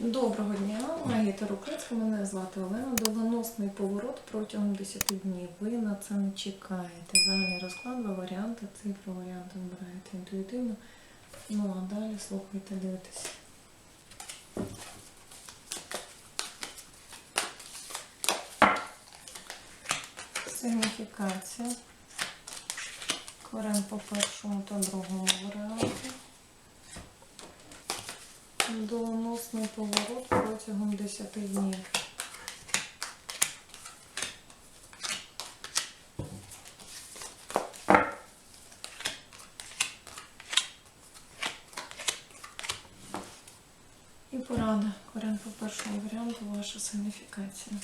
Доброго дня, Магія Тарукецька, мене звати Олена. Доленосний поворот протягом 10 днів. Ви на це не чекаєте. Загальний розклад, два варіанти, цифри варіанти вибираєте інтуїтивно. Ну а далі слухайте, дивитесь. Сигніфікація. Корен по першому та другому варіанту. Доленосний поворот протягом 10 днів. І порада. Корен по першому варіанту ваша сигніфікація.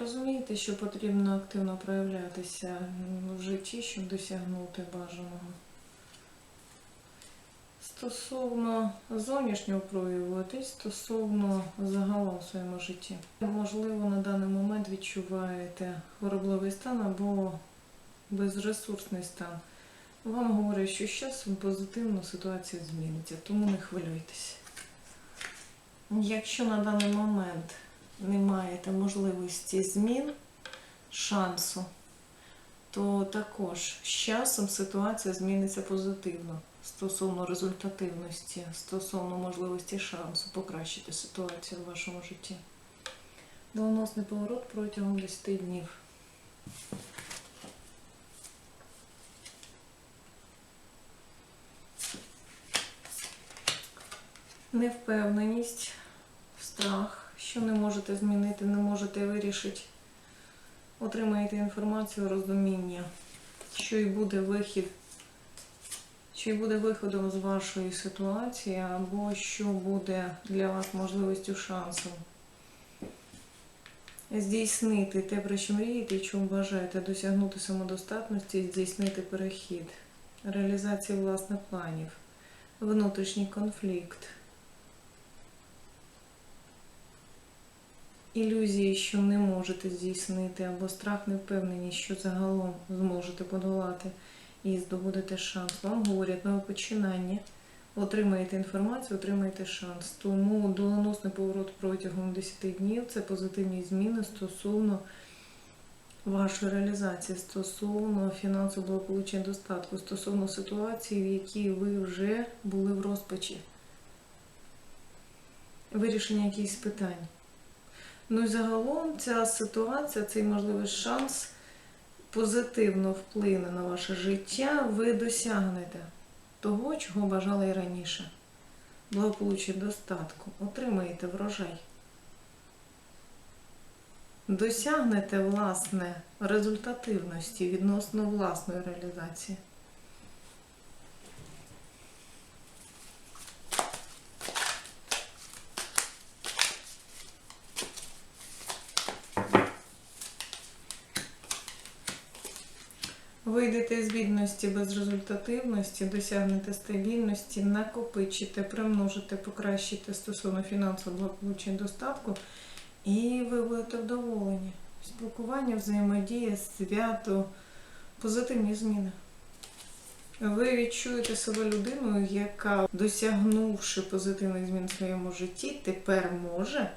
Розумієте, що потрібно активно проявлятися в житті, щоб досягнути бажаного. Стосовно зовнішнього прояву, а й стосовно загалом в своєму житті. Можливо, на даний момент відчуваєте хворобливий стан або безресурсний стан. Вам говорять, що з часом позитивно ситуація зміниться, тому не хвилюйтесь. Якщо на даний момент не маєте можливості змін, шансу, то також з часом ситуація зміниться позитивно стосовно результативності, стосовно можливості шансу покращити ситуацію в вашому житті. Доленосний поворот протягом 10 днів. Невпевненість, страх, що не можете змінити, не можете вирішити. Отримаєте інформацію, розуміння, що і буде вихід, і буде виходом з вашої ситуації, або що буде для вас можливістю шансом здійснити те, про що мрієте і чому бажаєте досягнути самодостатності, здійснити перехід, реалізація власних планів, внутрішній конфлікт. ілюзії, що не можете здійснити, або страх невпевненість, що загалом зможете подолати і здобудете шанс. Вам говорять нове починання, отримаєте інформацію, отримаєте шанс. Тому доленосний поворот протягом 10 днів це позитивні зміни стосовно вашої реалізації, стосовно фінансового благополуччя достатку, стосовно ситуації, в якій ви вже були в розпачі. Вирішення якихось питань. Ну і загалом ця ситуація, цей можливий шанс позитивно вплине на ваше життя, ви досягнете того, чого бажали і раніше. Благополуччя достатку, отримаєте врожай. Досягнете власне результативності відносно власної реалізації. Вийдете з бідності безрезультативності, досягнете стабільності, накопичите, примножите, покращите стосовно фінансового благополуччя достатку, і ви будете вдоволені. Спілкування, взаємодія, свято, позитивні зміни. Ви відчуєте себе людиною, яка, досягнувши позитивних змін в своєму житті, тепер може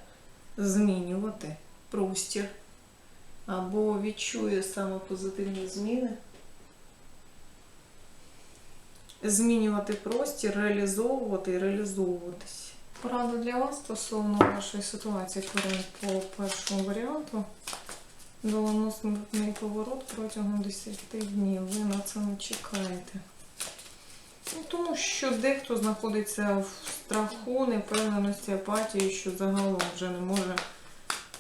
змінювати простір або відчує саме позитивні зміни змінювати простір, реалізовувати і реалізовуватись. Порада для вас стосовно вашої ситуації корень по першому варіанту. Доленосний поворот протягом 10 днів. Ви на це не чекаєте. Ну, тому що дехто знаходиться в страху, невпевненості, апатії, що загалом вже не може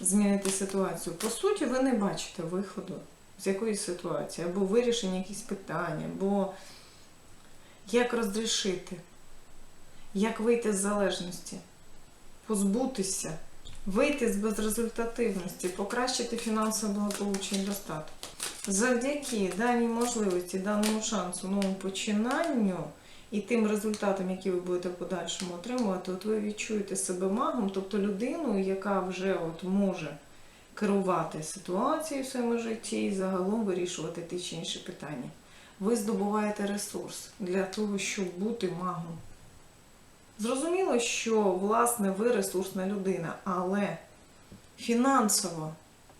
змінити ситуацію. По суті, ви не бачите виходу з якоїсь ситуації, або вирішення якихось питань, або як розрішити, як вийти з залежності, позбутися, вийти з безрезультативності, покращити фінансове благополуччя і достаток. Завдяки даній можливості, даному шансу, новому починанню і тим результатам, які ви будете в подальшому отримувати, от ви відчуєте себе магом, тобто людиною, яка вже от може керувати ситуацією в своєму житті і загалом вирішувати ті чи інші питання ви здобуваєте ресурс для того, щоб бути магом. Зрозуміло, що власне ви ресурсна людина, але фінансово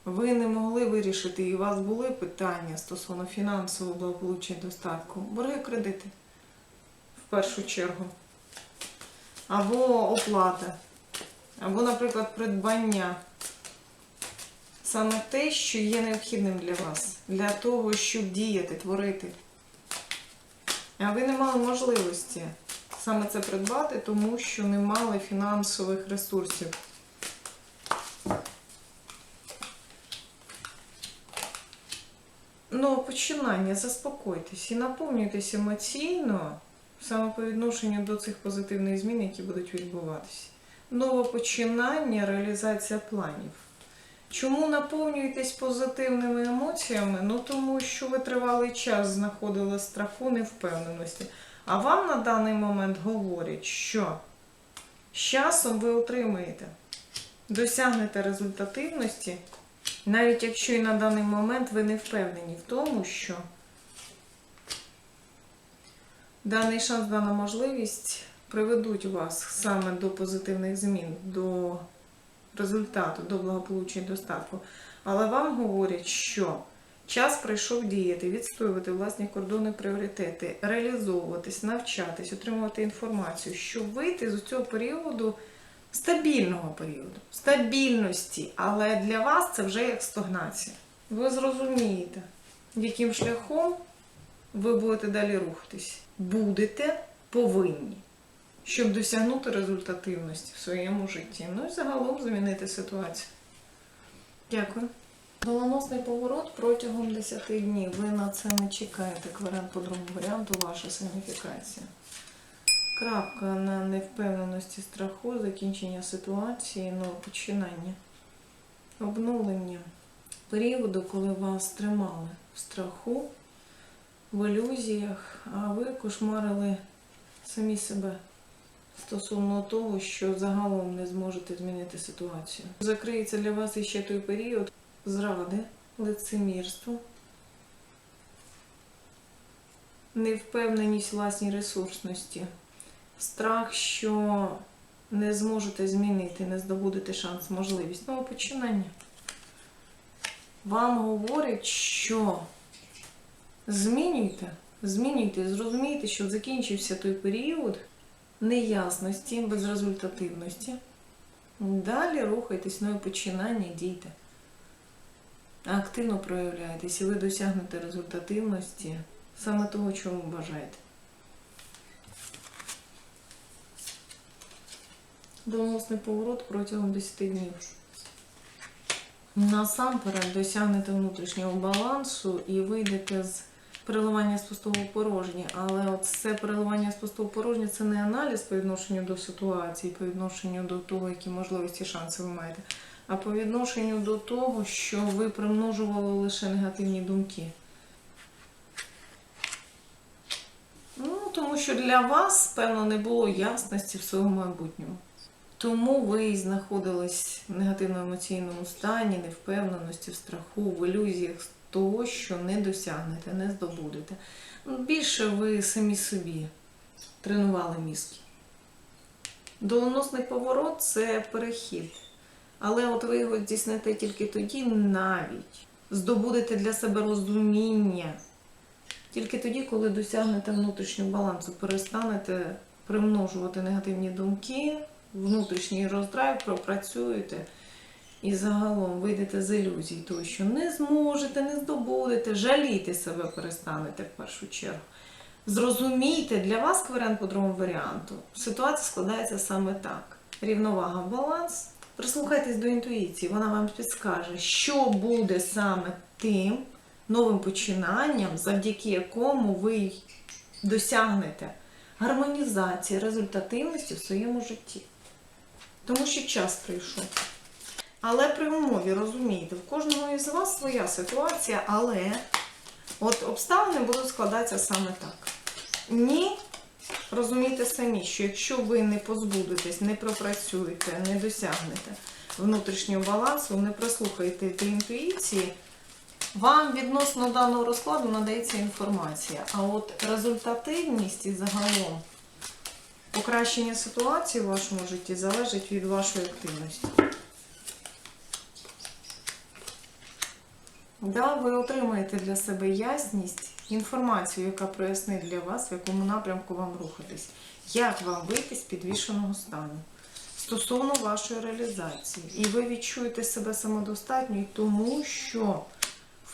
ви не могли вирішити, і у вас були питання стосовно фінансового благополуччя і достатку. Борги кредити в першу чергу. Або оплата, або, наприклад, придбання. Саме те, що є необхідним для вас, для того, щоб діяти, творити. Ви не мали можливості саме це придбати, тому що не мали фінансових ресурсів. Ну, починання, заспокойтесь і наповнюйтесь емоційно саме по відношенню до цих позитивних змін, які будуть відбуватися. Нове починання, реалізація планів. Чому наповнюєтесь позитивними емоціями? Ну тому що ви тривалий час знаходили страху, невпевненості. А вам на даний момент говорять, що з часом ви отримаєте, досягнете результативності, навіть якщо і на даний момент ви не впевнені в тому, що даний шанс, дана можливість приведуть вас саме до позитивних змін, до результату, до благополуччя і достатку. Але вам говорять, що час прийшов діяти, відстоювати власні кордони, пріоритети, реалізовуватись, навчатись, отримувати інформацію, щоб вийти з цього періоду стабільного періоду, стабільності. Але для вас це вже як стагнація. Ви зрозумієте, яким шляхом ви будете далі рухатись. Будете повинні щоб досягнути результативності в своєму житті. Ну і загалом змінити ситуацію. Дякую. Доленосний поворот протягом 10 днів. Ви на це не чекаєте. Як варіант по другому варіанту ваша сигніфікація. Крапка на невпевненості страху, закінчення ситуації, нове починання. Обновлення періоду, коли вас тримали в страху, в ілюзіях, а ви кошмарили самі себе стосовно того, що загалом не зможете змінити ситуацію. Закриється для вас іще той період зради, лицемірства, невпевненість власній ресурсності, страх, що не зможете змінити, не здобудете шанс, можливість. Нове починання. Вам говорять, що змінюйте, змінюйте, зрозумійте, що закінчився той період неясності, безрезультативності. Далі рухайтесь, нове починання, дійте. Активно проявляйтесь і ви досягнете результативності саме того, ви бажаєте. Доносний поворот протягом 10 днів. Насамперед досягнете внутрішнього балансу і вийдете з переливання з пустого порожнє. Але це переливання з пустого порожнє це не аналіз по відношенню до ситуації, по відношенню до того, які можливості і шанси ви маєте, а по відношенню до того, що ви примножували лише негативні думки. Ну, тому що для вас, певно, не було ясності в своєму майбутньому. Тому ви знаходились в негативному емоційному стані, невпевненості, в страху, в ілюзіях того, що не досягнете, не здобудете. Більше ви самі собі тренували мізки. Доленосний поворот це перехід. Але от ви його здійсните тільки тоді, навіть здобудете для себе розуміння. Тільки тоді, коли досягнете внутрішнього балансу, перестанете примножувати негативні думки, внутрішній роздрайв, пропрацюєте і загалом вийдете з ілюзій, того, що не зможете, не здобудете, жаліти себе перестанете в першу чергу. Зрозумійте, для вас варіант по другому варіанту. Ситуація складається саме так: рівновага, баланс. Прислухайтесь до інтуїції, вона вам підскаже, що буде саме тим новим починанням, завдяки якому ви досягнете гармонізації, результативності в своєму житті. Тому що час прийшов. Але при умові, розумієте, в кожного із вас своя ситуація, але от обставини будуть складатися саме так. Ні, розумійте самі, що якщо ви не позбудетесь, не пропрацюєте, не досягнете внутрішнього балансу, не прослухаєте до інтуїції, вам відносно даного розкладу надається інформація. А от результативність і загалом Покращення ситуації в вашому житті залежить від вашої активності. Да, ви отримаєте для себе ясність, інформацію, яка прояснить для вас, в якому напрямку вам рухатись, як вам вийти з підвішеного стану стосовно вашої реалізації. І ви відчуєте себе самодостатньою, тому що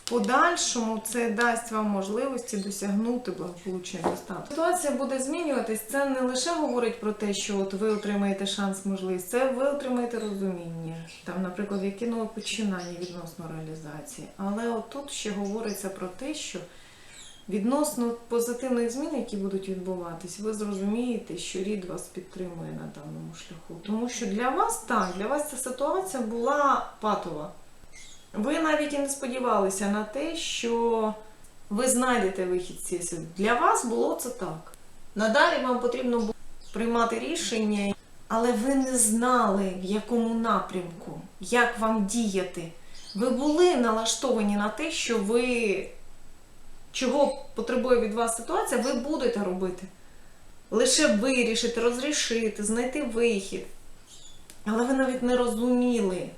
подальшому це дасть вам можливості досягнути благополуччя і. Ситуація буде змінюватись. Це не лише говорить про те, що от ви отримаєте шанс, можливість, це ви отримаєте розуміння, там, наприклад, які нове починання відносно реалізації. Але от тут ще говориться про те, що відносно позитивних змін, які будуть відбуватись, ви зрозумієте, що рід вас підтримує на даному шляху. Тому що для вас так, для вас ця ситуація була патова. Ви навіть і не сподівалися на те, що ви знайдете вихід цієї. Для вас було це так. Надалі вам потрібно було приймати рішення, але ви не знали, в якому напрямку, як вам діяти. Ви були налаштовані на те, що ви чого потребує від вас ситуація, ви будете робити. Лише вирішити, розрішити, знайти вихід. Але ви навіть не розуміли.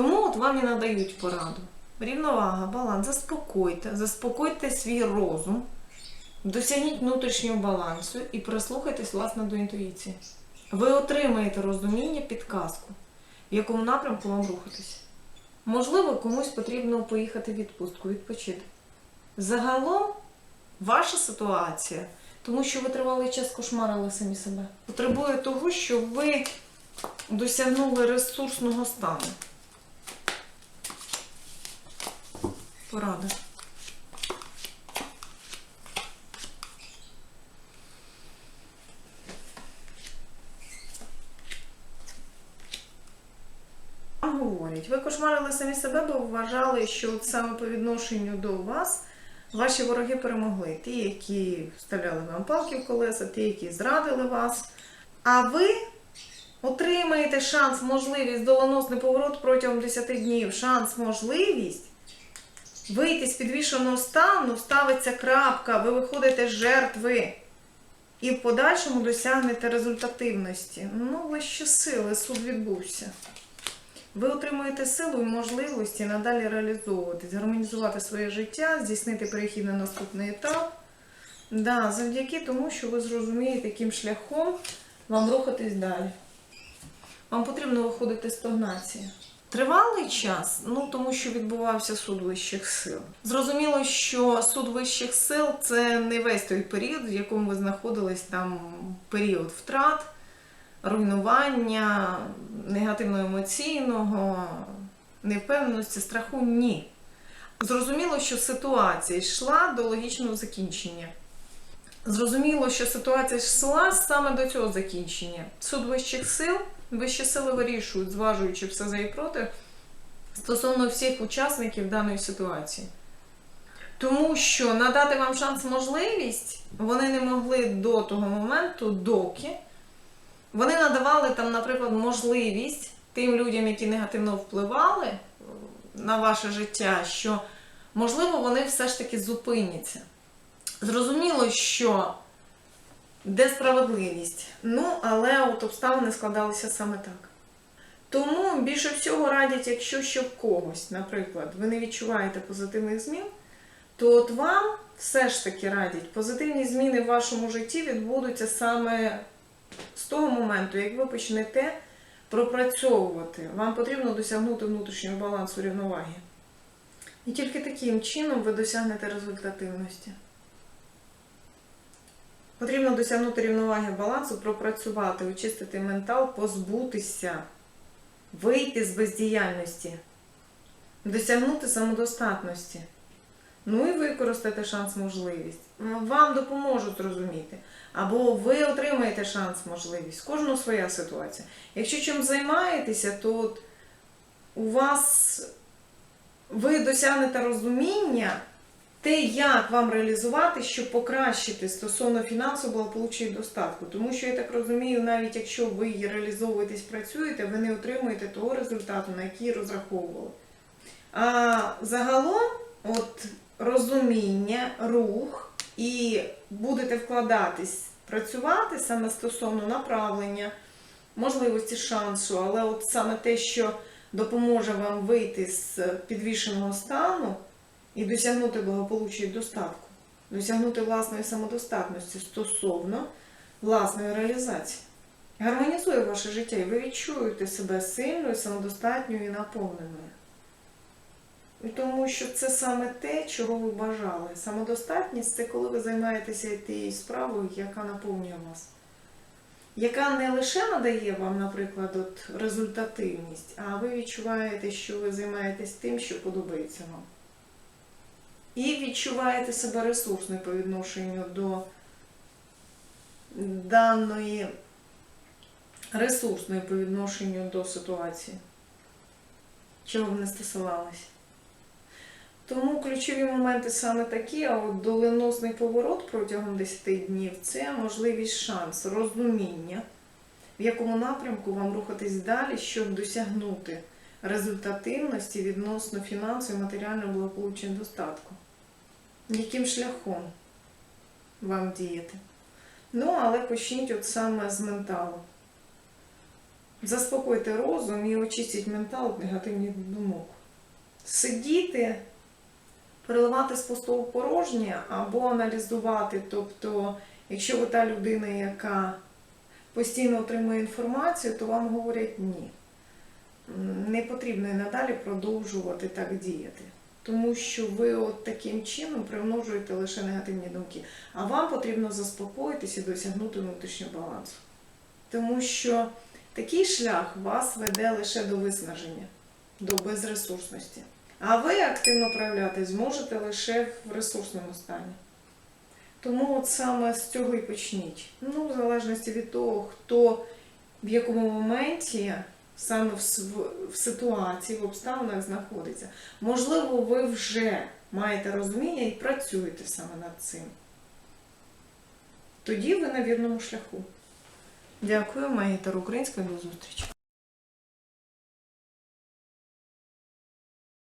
Тому от вам і надають пораду. Рівновага, баланс, заспокойте, заспокойте свій розум, досягніть внутрішнього балансу і прислухайтесь, власне, до інтуїції. Ви отримаєте розуміння, підказку, в якому напрямку вам рухатись. Можливо, комусь потрібно поїхати в відпустку, відпочити. Загалом, ваша ситуація, тому що ви тривалий час кошмарили самі себе, потребує того, щоб ви досягнули ресурсного стану. Порада. Говорять, ви кошмарили самі себе, бо вважали, що саме по відношенню до вас ваші вороги перемогли. Ті, які вставляли вам палки в колеса, ті, які зрадили вас. А ви отримаєте шанс, можливість, доленосний поворот протягом 10 днів, шанс, можливість вийти з підвішеного стану, ставиться крапка, ви виходите з жертви. І в подальшому досягнете результативності. Ну, вищі сили, суд відбувся. Ви отримуєте силу і можливості надалі реалізовуватись, гармонізувати своє життя, здійснити перехід на наступний етап. Да, завдяки тому, що ви зрозумієте, яким шляхом вам рухатись далі. Вам потрібно виходити з стагнації. Тривалий час, ну тому що відбувався суд вищих сил. Зрозуміло, що суд вищих сил це не весь той період, в якому ви знаходились там період втрат, руйнування, негативно емоційного, невпевненості, страху ні. Зрозуміло, що ситуація йшла до логічного закінчення. Зрозуміло, що ситуація йшла саме до цього закінчення. Суд вищих сил, вищі сили вирішують, зважуючи все за і проти, стосовно всіх учасників даної ситуації. Тому що надати вам шанс можливість вони не могли до того моменту, доки вони надавали там, наприклад, можливість тим людям, які негативно впливали на ваше життя, що можливо вони все ж таки зупиняться. Зрозуміло, що де справедливість. Ну, але от обставини складалися саме так. Тому більше всього радять, якщо що в когось, наприклад, ви не відчуваєте позитивних змін, то от вам все ж таки радять, позитивні зміни в вашому житті відбудуться саме з того моменту, як ви почнете пропрацьовувати. Вам потрібно досягнути внутрішнього балансу рівноваги. І тільки таким чином ви досягнете результативності. Потрібно досягнути рівноваги балансу, пропрацювати, очистити ментал, позбутися, вийти з бездіяльності, досягнути самодостатності. Ну і використати шанс можливість. Вам допоможуть зрозуміти. Або ви отримаєте шанс можливість. Кожного своя ситуація. Якщо чим займаєтеся, то у вас ви досягнете розуміння те, як вам реалізувати, щоб покращити стосовно фінансового благополуччя і достатку. Тому що я так розумію, навіть якщо ви реалізовуєтесь, працюєте, ви не отримуєте того результату, на який розраховували. А загалом, от розуміння, рух і будете вкладатись працювати саме стосовно направлення, можливості шансу, але от саме те, що допоможе вам вийти з підвішеного стану і досягнути благополуччя і достатку, досягнути власної самодостатності стосовно власної реалізації. Гармонізує ваше життя, і ви відчуєте себе сильною, самодостатньою і наповненою. І Тому що це саме те, чого ви бажали. Самодостатність це коли ви займаєтеся тією справою, яка наповнює вас. Яка не лише надає вам, наприклад, от результативність, а ви відчуваєте, що ви займаєтесь тим, що подобається вам. І відчуваєте себе ресурсною по відношенню до даної ресурсною по відношенню до ситуації, чого б не стосувалося. Тому ключові моменти саме такі, а от доленосний поворот протягом 10 днів це можливість шанс, розуміння, в якому напрямку вам рухатись далі, щоб досягнути результативності відносно фінансового і матеріального благополуччя достатку. Яким шляхом вам діяти? Ну, але почніть от саме з менталу. Заспокойте розум і очистіть ментал від негативних думок. Сидіти, переливати з пустого порожнє або аналізувати. Тобто, якщо ви та людина, яка постійно отримує інформацію, то вам говорять ні. Не потрібно і надалі продовжувати так діяти. Тому що ви от таким чином примножуєте лише негативні думки. А вам потрібно заспокоїтися і досягнути внутрішнього балансу. Тому що такий шлях вас веде лише до виснаження, до безресурсності. А ви активно проявляти зможете лише в ресурсному стані. Тому от саме з цього і почніть. Ну, в залежності від того, хто в якому моменті саме в, в ситуації, в обставинах знаходиться. Можливо, ви вже маєте розуміння і працюєте саме над цим. Тоді ви на вірному шляху. Дякую, Магітар Українська, до зустрічі.